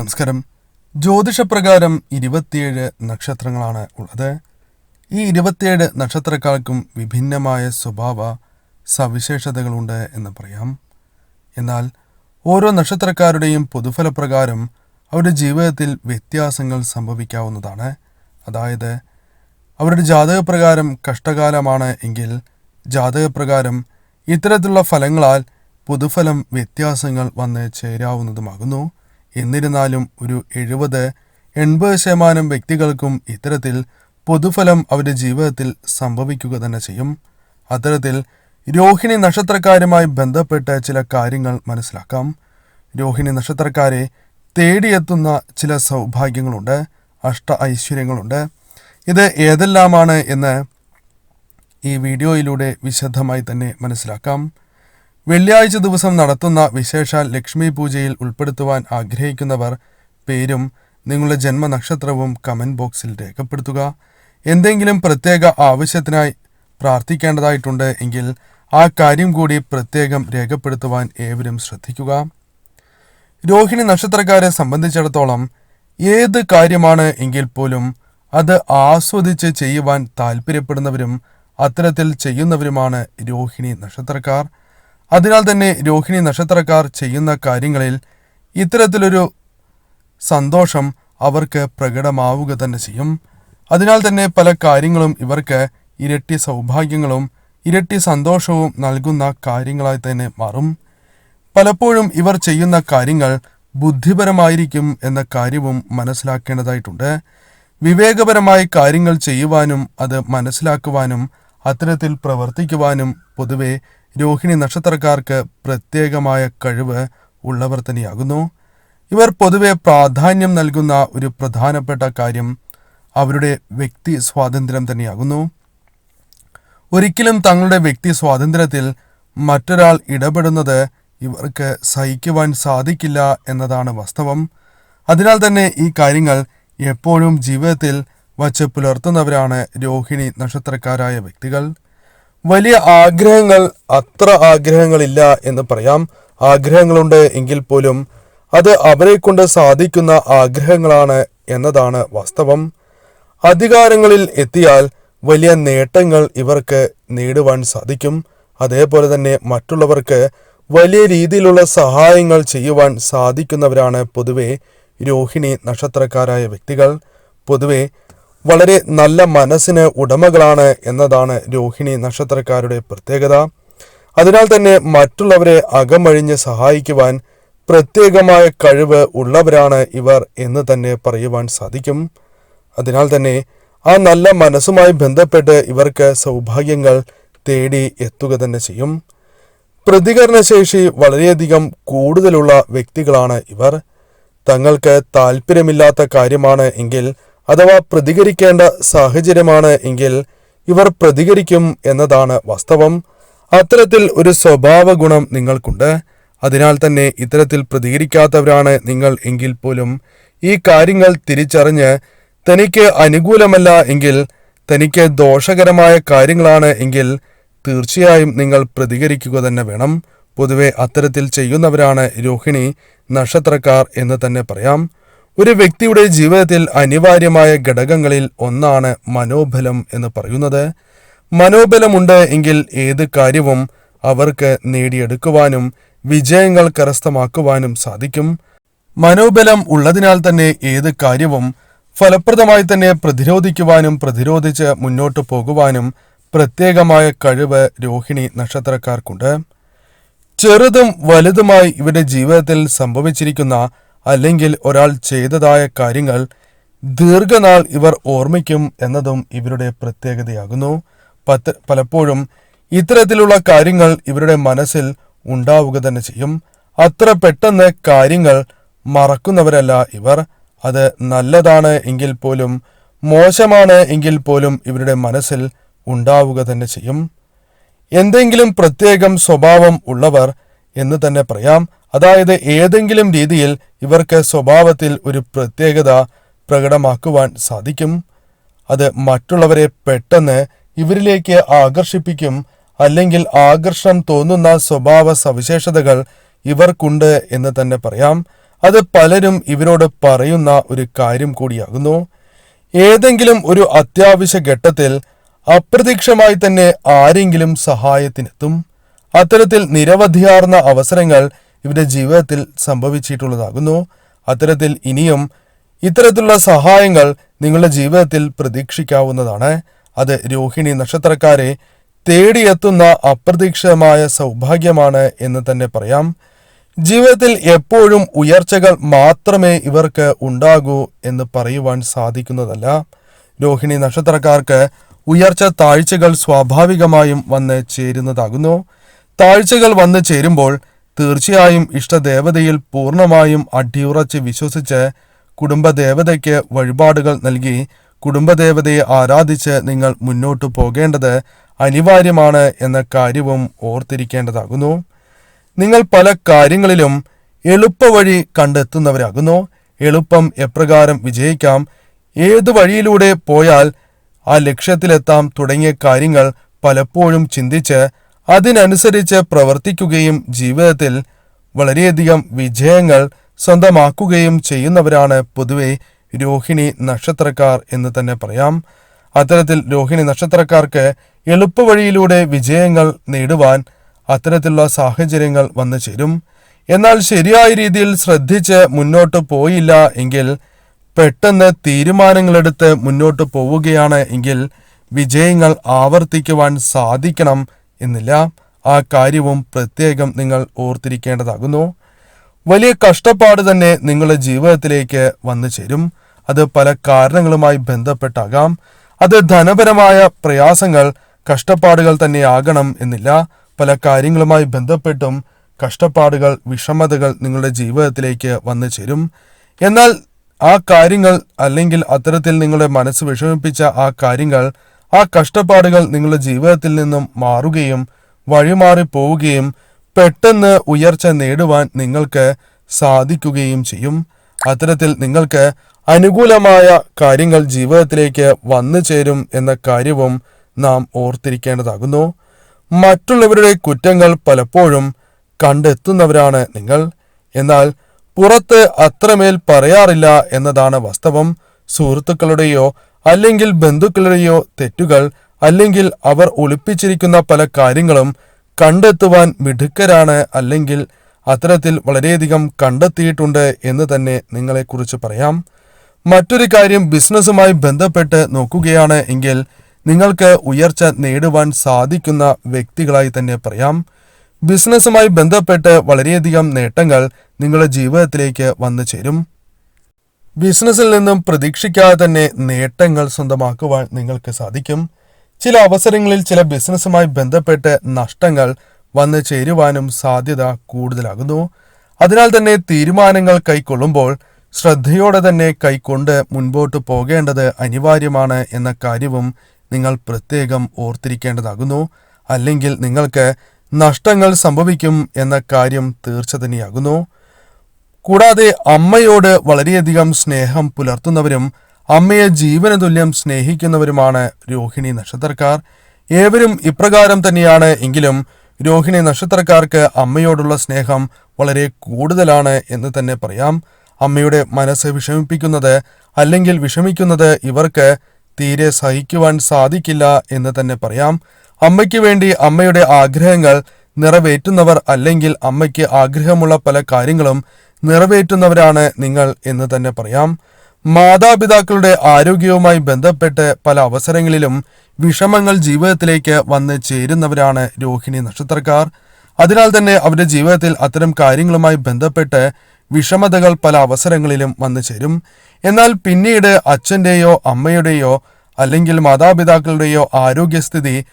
നമസ്കാരം. ജ്യോതിഷപ്രകാരം ഇരുപത്തിയേഴ് നക്ഷത്രങ്ങളാണ് ഉള്ളത്. ഈ ഇരുപത്തിയേഴ് നക്ഷത്രക്കാർക്കും വിഭിന്നമായ സ്വഭാവ സവിശേഷതകളുണ്ട് എന്ന് പറയാം. എന്നാൽ ഓരോ നക്ഷത്രക്കാരുടെയും പൊതുഫലപ്രകാരം അവരുടെ ജീവിതത്തിൽ വ്യത്യാസങ്ങൾ സംഭവിക്കാവുന്നതാണ്. അതായത് അവരുടെ ജാതകപ്രകാരം കഷ്ടകാലമാണ് എങ്കിൽ ജാതകപ്രകാരം ഇത്തരത്തിലുള്ള ഫലങ്ങളാൽ പൊതുഫലം വ്യത്യാസങ്ങൾ വന്ന് ചേരാവുന്നതുമാകുന്നു. എന്നിരുന്നാലും ഒരു എഴുപത് എൺപത് ശതമാനം വ്യക്തികൾക്കും ഇത്തരത്തിൽ പൊതുഫലം അവരുടെ ജീവിതത്തിൽ സംഭവിക്കുക തന്നെ ചെയ്യും. അത്തരത്തിൽ രോഹിണി നക്ഷത്രക്കാരുമായി ബന്ധപ്പെട്ട ചില കാര്യങ്ങൾ മനസ്സിലാക്കാം. രോഹിണി നക്ഷത്രക്കാരെ തേടിയെത്തുന്ന ചില സൗഭാഗ്യങ്ങളുണ്ട് അഷ്ട ഐശ്വര്യങ്ങളുണ്ട്. ഇത് ഏതെല്ലാമാണ് എന്ന് ഈ വീഡിയോയിലൂടെ വിശദമായി തന്നെ മനസ്സിലാക്കാം. വെള്ളിയാഴ്ച ദിവസം നടത്തുന്ന വിശേഷാൽ ലക്ഷ്മി പൂജയിൽ ഉൾപ്പെടുത്തുവാൻ ആഗ്രഹിക്കുന്നവർ പേരും നിങ്ങളുടെ ജന്മനക്ഷത്രവും കമന്റ് ബോക്സിൽ രേഖപ്പെടുത്തുക. എന്തെങ്കിലും പ്രത്യേക ആവശ്യത്തിനായി പ്രാർത്ഥിക്കേണ്ടതായിട്ടുണ്ട് എങ്കിൽ ആ കാര്യം കൂടി പ്രത്യേകം രേഖപ്പെടുത്തുവാൻ ഏവരും ശ്രദ്ധിക്കുക. രോഹിണി നക്ഷത്രക്കാരെ സംബന്ധിച്ചിടത്തോളം ഏത് കാര്യമാണ് എങ്കിൽ പോലും അത് ആസ്വദിച്ച് ചെയ്യുവാൻ താല്പര്യപ്പെടുന്നവരും അത്തരത്തിൽ ചെയ്യുന്നവരുമാണ് രോഹിണി നക്ഷത്രക്കാർ. അതിനാൽ തന്നെ രോഹിണി നക്ഷത്രക്കാർ ചെയ്യുന്ന കാര്യങ്ങളിൽ ഇത്തരത്തിലൊരു സന്തോഷം അവർക്ക് പ്രകടമാവുക തന്നെ ചെയ്യും. അതിനാൽ തന്നെ പല കാര്യങ്ങളും ഇവർക്ക് ഇരട്ടി സൗഭാഗ്യങ്ങളും ഇരട്ടി സന്തോഷവും നൽകുന്ന കാര്യങ്ങളായി തന്നെ മാറും. പലപ്പോഴും ഇവർ ചെയ്യുന്ന കാര്യങ്ങൾ ബുദ്ധിപരമായിരിക്കും എന്ന കാര്യവും മനസ്സിലാക്കേണ്ടതായിട്ടുണ്ട്. വിവേകപരമായി കാര്യങ്ങൾ ചെയ്യുവാനും അത് മനസ്സിലാക്കുവാനും അത്തരത്തിൽ പ്രവർത്തിക്കുവാനും പൊതുവെ രോഹിണി നക്ഷത്രക്കാർക്ക് പ്രത്യേകമായ കഴിവ് ഉള്ളവർ തന്നെയാകുന്നു. ഇവർ പൊതുവെ പ്രാധാന്യം നൽകുന്ന ഒരു പ്രധാനപ്പെട്ട കാര്യം അവരുടെ വ്യക്തി സ്വാതന്ത്ര്യം തന്നെയാകുന്നു. ഒരിക്കലും തങ്ങളുടെ വ്യക്തി സ്വാതന്ത്ര്യത്തിൽ മറ്റൊരാൾ ഇടപെടുന്നത് ഇവർക്ക് സഹിക്കുവാൻ സാധിക്കില്ല എന്നതാണ് വാസ്തവം. അതിനാൽ തന്നെ ഈ കാര്യങ്ങൾ എപ്പോഴും ജീവിതത്തിൽ വച്ച് പുലർത്തുന്നവരാണ് രോഹിണി നക്ഷത്രക്കാരായ വ്യക്തികൾ. വലിയ ആഗ്രഹങ്ങൾ അത്ര ആഗ്രഹങ്ങളില്ല എന്ന് പറയാം. ആഗ്രഹങ്ങളുണ്ട് എങ്കിൽ പോലും അത് അവരെ കൊണ്ട് സാധിക്കുന്ന ആഗ്രഹങ്ങളാണ് എന്നതാണ് വാസ്തവം. അധികാരങ്ങളിൽ എത്തിയാൽ വലിയ നേട്ടങ്ങൾ ഇവർക്ക് നേടുവാൻ സാധിക്കും. അതേപോലെ തന്നെ മറ്റുള്ളവർക്ക് വലിയ രീതിയിലുള്ള സഹായങ്ങൾ ചെയ്യുവാൻ സാധിക്കുന്നവരാണ് പൊതുവെ രോഹിണി നക്ഷത്രക്കാരായ വ്യക്തികൾ. പൊതുവെ വളരെ നല്ല മനസ്സിന് ഉടമകളാണ് എന്നതാണ് രോഹിണി നക്ഷത്രക്കാരുടെ പ്രത്യേകത. അതിനാൽ തന്നെ മറ്റുള്ളവരെ അകമഴിഞ്ഞ് സഹായിക്കുവാൻ പ്രത്യേകമായ കഴിവ് ഉള്ളവരാണ് ഇവർ എന്ന് തന്നെ പറയുവാൻ സാധിക്കും. അതിനാൽ തന്നെ ആ നല്ല മനസ്സുമായി ബന്ധപ്പെട്ട് ഇവർക്ക് സൗഭാഗ്യങ്ങൾ തേടി എത്തുക തന്നെ ചെയ്യും. പ്രതികരണശേഷി വളരെയധികം കൂടുതലുള്ള വ്യക്തികളാണ് ഇവർ. തങ്ങൾക്ക് താല്പര്യമില്ലാത്ത കാര്യമാണ് എങ്കിൽ അഥവാ പ്രതികരിക്കേണ്ട സാഹചര്യമാണ് എങ്കിൽ ഇവർ പ്രതികരിക്കും എന്നതാണ് വാസ്തവം. അത്തരത്തിൽ ഒരു സ്വഭാവ ഗുണം നിങ്ങൾക്കുണ്ട്. അതിനാൽ തന്നെ ഇത്തരത്തിൽ പ്രതികരിക്കാത്തവരാണ് നിങ്ങൾ എങ്കിൽ പോലും ഈ കാര്യങ്ങൾ തിരിച്ചറിഞ്ഞ് തനിക്ക് അനുകൂലമല്ല എങ്കിൽ തനിക്ക് ദോഷകരമായ കാര്യങ്ങളാണ് എങ്കിൽ തീർച്ചയായും നിങ്ങൾ പ്രതികരിക്കുക തന്നെ വേണം. പൊതുവെ അത്തരത്തിൽ ചെയ്യുന്നവരാണ് രോഹിണി നക്ഷത്രക്കാർ എന്ന് തന്നെ പറയാം. ഒരു വ്യക്തിയുടെ ജീവിതത്തിൽ അനിവാര്യമായ ഘടകങ്ങളിൽ ഒന്നാണ് മനോബലം എന്ന് പറയുന്നത്. മനോബലമുണ്ട് എങ്കിൽ ഏത് കാര്യവും അവർക്ക് നേടിയെടുക്കുവാനും വിജയങ്ങൾ കരസ്ഥമാക്കുവാനും സാധിക്കും. മനോബലം ഉള്ളതിനാൽ തന്നെ ഏത് കാര്യവും ഫലപ്രദമായി തന്നെ പ്രതിരോധിക്കുവാനും പ്രതിരോധിച്ച് മുന്നോട്ടു പോകുവാനും പ്രത്യേകമായ കഴിവ് രോഹിണി നക്ഷത്രക്കാർക്കുണ്ട്. ചെറുതും വലുതുമായി ഇവരുടെ ജീവിതത്തിൽ സംഭവിച്ചിരിക്കുന്ന അല്ലെങ്കിൽ ഒരാൾ ചെയ്തതായ കാര്യങ്ങൾ ദീർഘനാൾ ഇവർ ഓർമ്മിക്കും എന്നതും ഇവരുടെ പ്രത്യേകതയാകുന്നു. പത്ത് പലപ്പോഴും ഇത്തരത്തിലുള്ള കാര്യങ്ങൾ ഇവരുടെ മനസ്സിൽ ഉണ്ടാവുക തന്നെ ചെയ്യും. അത്ര പെട്ടെന്ന് കാര്യങ്ങൾ മറക്കുന്നവരല്ല ഇവർ. അത് നല്ലതാണ് എങ്കിൽ പോലും മോശമാണ് എങ്കിൽ പോലും ഇവരുടെ മനസ്സിൽ ഉണ്ടാവുക തന്നെ ചെയ്യും. എന്തെങ്കിലും പ്രത്യേകം സ്വഭാവം ഉള്ളവർ എന്ന് തന്നെ പറയാം. അതായത് ഏതെങ്കിലും രീതിയിൽ ഇവർക്ക് സ്വഭാവത്തിൽ ഒരു പ്രത്യേകത പ്രകടമാക്കുവാൻ സാധിക്കും. അത് മറ്റുള്ളവരെ പെട്ടെന്ന് ഇവരിലേക്ക് ആകർഷിപ്പിക്കും. അല്ലെങ്കിൽ ആകർഷണം തോന്നുന്ന സ്വഭാവ സവിശേഷതകൾ ഇവർക്കുണ്ട് എന്ന് തന്നെ പറയാം. അത് പലരും ഇവരോട് പറയുന്ന ഒരു കാര്യം കൂടിയാകുന്നു. ഏതെങ്കിലും ഒരു അത്യാവശ്യ ഘട്ടത്തിൽ അപ്രതീക്ഷമായി തന്നെ ആരെങ്കിലും സഹായത്തിനെത്തും. അത്തരത്തിൽ നിരവധിയാർന്ന അവസരങ്ങൾ ഇവരുടെ ജീവിതത്തിൽ സംഭവിച്ചിട്ടുള്ളതാകുന്നു. അത്തരത്തിൽ ഇനിയും ഇത്തരത്തിലുള്ള സഹായങ്ങൾ നിങ്ങളുടെ ജീവിതത്തിൽ പ്രതീക്ഷിക്കാവുന്നതാണ്. അത് രോഹിണി നക്ഷത്രക്കാരെ തേടിയെത്തുന്ന അപ്രതീക്ഷിതമായ സൗഭാഗ്യമാണ് എന്ന് തന്നെ പറയാം. ജീവിതത്തിൽ എപ്പോഴും ഉയർച്ചകൾ മാത്രമേ ഇവർക്ക് ഉണ്ടാകൂ എന്ന് പറയുവാൻ സാധിക്കുന്നതല്ല. രോഹിണി നക്ഷത്രക്കാർക്ക് ഉയർച്ച താഴ്ചകൾ സ്വാഭാവികമായും വന്ന് ചേരുന്നതാകുന്നു. താഴ്ചകൾ വന്ന് ചേരുമ്പോൾ തീർച്ചയായും ഇഷ്ടദേവതയിൽ പൂർണമായും അടിയുറച്ച് വിശ്വസിച്ച് കുടുംബദേവതയ്ക്ക് വഴിപാടുകൾ നൽകി കുടുംബദേവതയെ ആരാധിച്ച് നിങ്ങൾ മുന്നോട്ടു പോകേണ്ടത് അനിവാര്യമാണ് എന്ന കാര്യവും ഓർത്തിരിക്കേണ്ടതാകുന്നു. നിങ്ങൾ പല കാര്യങ്ങളിലും എളുപ്പവഴി കണ്ടെത്തുന്നവരാകുന്നു. എളുപ്പം എപ്രകാരം വിജയിക്കാം. ഏതു വഴിയിലൂടെ പോയാൽ ആ ലക്ഷ്യത്തിലെത്താം തുടങ്ങിയ കാര്യങ്ങൾ പലപ്പോഴും ചിന്തിച്ച് അതിനനുസരിച്ച് പ്രവർത്തിക്കുകയും ജീവിതത്തിൽ വളരെയധികം വിജയങ്ങൾ സ്വന്തമാക്കുകയും ചെയ്യുന്നവരാണ് പൊതുവെ രോഹിണി നക്ഷത്രക്കാർ എന്ന് തന്നെ പറയാം. അത്തരത്തിൽ രോഹിണി നക്ഷത്രക്കാർക്ക് എളുപ്പവഴിയിലൂടെ വിജയങ്ങൾ നേടുവാൻ അത്തരത്തിലുള്ള സാഹചര്യങ്ങൾ വന്നു ചേരും. എന്നാൽ ശരിയായ രീതിയിൽ ശ്രദ്ധിച്ച് മുന്നോട്ട് പോയില്ല എങ്കിൽ പെട്ടെന്ന് തീരുമാനങ്ങളെടുത്ത് മുന്നോട്ട് പോവുകയാണ് എങ്കിൽ വിജയങ്ങൾ ആവർത്തിക്കുവാൻ സാധിക്കണം എന്നില്ല. ആ കാര്യവും പ്രത്യേകം നിങ്ങൾ ഓർത്തിരിക്കേണ്ടതാകുന്നു. വലിയ കഷ്ടപ്പാട് തന്നെ നിങ്ങളുടെ ജീവിതത്തിലേക്ക് വന്നു ചേരും. അത് പല കാരണങ്ങളുമായി ബന്ധപ്പെട്ടാകാം. അത് ധനപരമായ പ്രയാസങ്ങൾ കഷ്ടപ്പാടുകൾ തന്നെ ആകണം എന്നില്ല. പല കാര്യങ്ങളുമായി ബന്ധപ്പെട്ടും കഷ്ടപ്പാടുകൾ വിഷമതകൾ നിങ്ങളുടെ ജീവിതത്തിലേക്ക് വന്നു ചേരും. എന്നാൽ ആ കാര്യങ്ങൾ അല്ലെങ്കിൽ അത്തരത്തിൽ നിങ്ങളുടെ മനസ്സ് വിഷമിപ്പിച്ച ആ കാര്യങ്ങൾ ആ കഷ്ടപ്പാടുകൾ നിങ്ങളുടെ ജീവിതത്തിൽ നിന്നും മാറുകയും വഴിമാറി പോവുകയും പെട്ടെന്ന് ഉയർച്ച നേടുവാൻ നിങ്ങൾക്ക് സാധിക്കുകയും ചെയ്യും. അത്തരത്തിൽ നിങ്ങൾക്ക് അനുകൂലമായ കാര്യങ്ങൾ ജീവിതത്തിലേക്ക് വന്നു ചേരും എന്ന കാര്യവും നാം ഓർത്തിരിക്കേണ്ടതാകുന്നു. മറ്റുള്ളവരുടെ കുറ്റങ്ങൾ പലപ്പോഴും കണ്ടെത്തുന്നവരാണ് നിങ്ങൾ. എന്നാൽ പുറത്ത് അത്രമേൽ പറയാറില്ല എന്നതാണ് വാസ്തവം. സുഹൃത്തുക്കളുടെയോ അല്ലെങ്കിൽ ബന്ധുക്കളുടെയോ തെറ്റുകൾ അല്ലെങ്കിൽ അവർ ഒളിപ്പിച്ചിരിക്കുന്ന പല കാര്യങ്ങളും കണ്ടെത്തുവാൻ മിടുക്കരാണ് അല്ലെങ്കിൽ അത്തരത്തിൽ വളരെയധികം കണ്ടെത്തിയിട്ടുണ്ട് എന്ന് തന്നെ നിങ്ങളെക്കുറിച്ച് പറയാം. മറ്റൊരു കാര്യം ബിസിനസ്സുമായി ബന്ധപ്പെട്ട് നോക്കുകയാണ് എങ്കിൽ നിങ്ങൾക്ക് ഉയർച്ച നേടുവാൻ സാധിക്കുന്ന വ്യക്തികളായി തന്നെ പറയാം. ബിസിനസ്സുമായി ബന്ധപ്പെട്ട് വളരെയധികം നേട്ടങ്ങൾ നിങ്ങളുടെ ജീവിതത്തിലേക്ക് വന്നു ചേരും. ബിസിനസ്സിൽ നിന്നും പ്രതീക്ഷിക്കാതെ തന്നെ നേട്ടങ്ങൾ സ്വന്തമാക്കുവാൻ നിങ്ങൾക്ക് സാധിക്കും. ചില അവസരങ്ങളിൽ ചില ബിസിനസ്സുമായി ബന്ധപ്പെട്ട് നഷ്ടങ്ങൾ വന്നു ചേരുവാനും സാധ്യത കൂടുതലാകുന്നു. അതിനാൽ തന്നെ തീരുമാനങ്ങൾ കൈക്കൊള്ളുമ്പോൾ ശ്രദ്ധയോടെ തന്നെ കൈക്കൊണ്ട് മുൻപോട്ട് പോകേണ്ടത് അനിവാര്യമാണ് എന്ന കാര്യവും നിങ്ങൾ പ്രത്യേകം ഓർത്തിരിക്കേണ്ടതാകുന്നു. അല്ലെങ്കിൽ നിങ്ങൾക്ക് നഷ്ടങ്ങൾ സംഭവിക്കും എന്ന കാര്യം തീർച്ച തന്നെയാകുന്നു കൂടാതെ അമ്മയോട് വളരെയധികം സ്നേഹം പുലർത്തുന്നവരും അമ്മയെ ജീവന തുല്യം സ്നേഹിക്കുന്നവരുമാണ് രോഹിണി നക്ഷത്രക്കാർ. ഏവരും ഇപ്രകാരം തന്നെയാണ് എങ്കിലും രോഹിണി നക്ഷത്രക്കാർക്ക് അമ്മയോടുള്ള സ്നേഹം വളരെ കൂടുതലാണ് എന്ന് തന്നെ പറയാം. അമ്മയുടെ മനസ്സ് വിഷമിപ്പിക്കുന്നത് അല്ലെങ്കിൽ വിഷമിക്കുന്നത് ഇവർക്ക് തീരെ സഹിക്കുവാൻ സാധിക്കില്ല എന്ന് തന്നെ പറയാം. അമ്മയ്ക്ക് വേണ്ടി അമ്മയുടെ ആഗ്രഹങ്ങൾ നിറവേറ്റുന്നവർ അല്ലെങ്കിൽ അമ്മയ്ക്ക് ആഗ്രഹമുള്ള പല കാര്യങ്ങളും നിറവേറ്റുന്നവരാണ് നിങ്ങൾ എന്ന് തന്നെ പറയാം. മാതാപിതാക്കളുടെ ആരോഗ്യവുമായി ബന്ധപ്പെട്ട് പല അവസരങ്ങളിലും വിഷമങ്ങൾ ജീവിതത്തിലേക്ക് വന്ന് ചേരുന്നവരാണ് രോഹിണി നക്ഷത്രക്കാർ. അതിനാൽ തന്നെ അവരുടെ ജീവിതത്തിൽ അത്തരം കാര്യങ്ങളുമായി ബന്ധപ്പെട്ട് വിഷമതകൾ പല അവസരങ്ങളിലും വന്നു ചേരും. എന്നാൽ പിന്നീട് അച്ഛന്റെയോ അമ്മയുടെയോ അല്ലെങ്കിൽ മാതാപിതാക്കളുടെയോ ആരോഗ്യസ്ഥിതി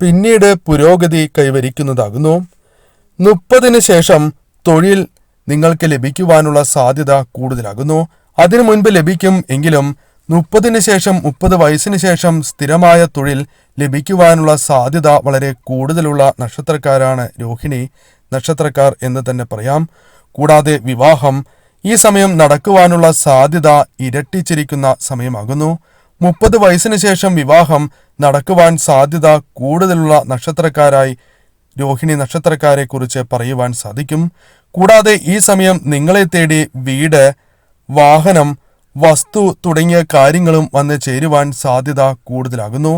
പിന്നീട് പുരോഗതി കൈവരിക്കുന്നതാകുന്നു. മുപ്പതിന് ശേഷം തൊഴിൽ നിങ്ങൾക്ക് ലഭിക്കുവാനുള്ള സാധ്യത കൂടുതലാകുന്നു. അതിനു മുൻപ് ലഭിക്കും എങ്കിലും മുപ്പതിന് ശേഷം മുപ്പത് വയസ്സിന് ശേഷം സ്ഥിരമായ തൊഴിൽ ലഭിക്കുവാനുള്ള സാധ്യത വളരെ കൂടുതലുള്ള നക്ഷത്രക്കാരാണ് രോഹിണി നക്ഷത്രക്കാർ എന്ന് തന്നെ പറയാം. കൂടാതെ വിവാഹം ഈ സമയം നടക്കുവാനുള്ള സാധ്യത ഇരട്ടിച്ചിരിക്കുന്ന സമയമാകുന്നു. മുപ്പത് വയസ്സിന് ശേഷം വിവാഹം നടക്കുവാൻ സാധ്യത കൂടുതലുള്ള നക്ഷത്രക്കാരായി രോഹിണി നക്ഷത്രക്കാരെ കുറിച്ച് പറയുവാൻ സാധിക്കും. കൂടാതെ ഈ സമയം നിങ്ങളെ തേടി വീട് വാഹനം വസ്തു തുടങ്ങിയ കാര്യങ്ങളും വന്ന് ചേരുവാൻ സാധ്യത കൂടുതലാകുന്നു.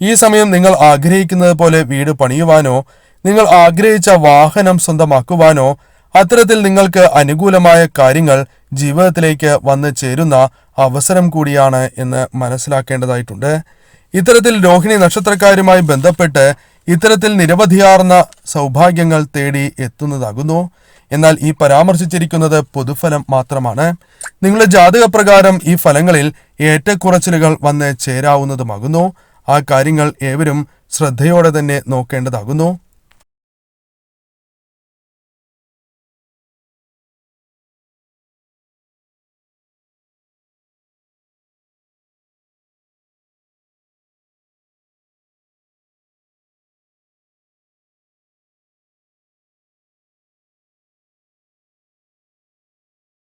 ഈ സമയം നിങ്ങൾ ആഗ്രഹിക്കുന്നത് പോലെ വീട് പണിയുവാനോ നിങ്ങൾ ആഗ്രഹിച്ച വാഹനം സ്വന്തമാക്കുവാനോ അത്തരത്തിൽ നിങ്ങൾക്ക് അനുകൂലമായ കാര്യങ്ങൾ ജീവിതത്തിലേക്ക് വന്ന് ചേരുന്ന അവസരം കൂടിയാണ് എന്ന് മനസ്സിലാക്കേണ്ടതായിട്ടുണ്ട്. ഇത്തരത്തിൽ രോഹിണി നക്ഷത്രക്കാരുമായി ബന്ധപ്പെട്ട് ഇത്തരത്തിൽ നിരവധിയാർന്ന സൗഭാഗ്യങ്ങൾ തേടി എത്തുന്നതാകുന്നു. എന്നാൽ ഈ പരാമർശിച്ചിരിക്കുന്നത് പൊതുഫലം മാത്രമാണ്. നിങ്ങളുടെ ജാതക പ്രകാരം ഈ ഫലങ്ങളിൽ ഏറ്റക്കുറച്ചിലുകൾ വന്ന് ചേരാവുന്നതുമാകുന്നു. ആ കാര്യങ്ങൾ ഏവരും ശ്രദ്ധയോടെ തന്നെ നോക്കേണ്ടതാകുന്നു.